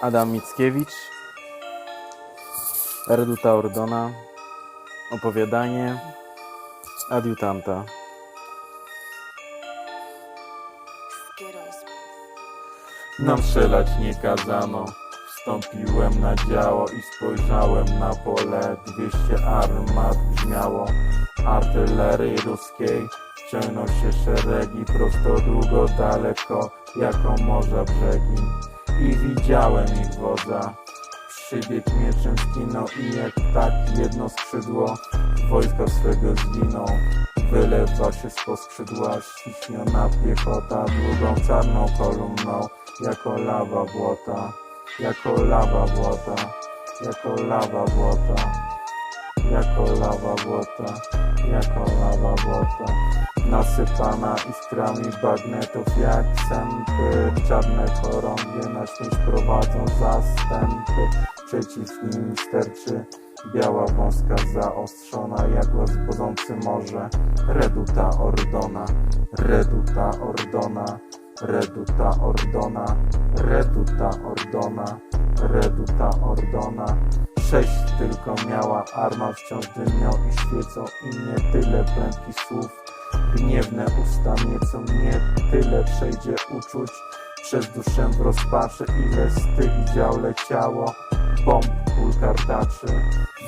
Adam Mickiewicz, Reduta Ordona, opowiadanie adiutanta. Nam strzelać nie kazano. Wstąpiłem na działo i spojrzałem na pole. 200 armat brzmiało. Artylerii ruskiej Ciągną się szeregi prosto długo daleko Jako morza brzegi I widziałem ich wodza. Przybieg mieczem skinął i jak tak jedno skrzydło. Wojska swego zwinął Wylewa się z skrzydła ściśniona piechota Długą czarną kolumną. Jako lawa błota Jako lawa błota Jako lawa błota Jako lawa błota Jako lawa błota Nasypana iskrami bagnetów jak sępy Czarne chorągie na śmierć prowadzą zastępy. Przeciw nim sterczy Biała wąska zaostrzona jak los budzący morze. Reduta Ordona Reduta Ordona Reduta Ordona Reduta Ordona Reduta Ordona. Sześć tylko miała arma wciąż dymią i świecą I nie tyle prędkich słów. Gniewne usta miecą Nie tyle przejdzie uczuć. Przez duszę w rozpaczy Ile z tych dział leciało. Bomb kul kartaczy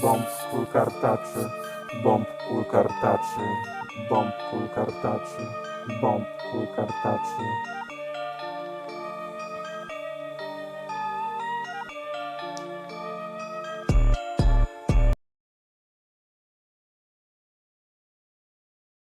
Bomb kul kartaczy Bomb kul kartaczy Bomb kul kartaczy Bomb kul kartaczy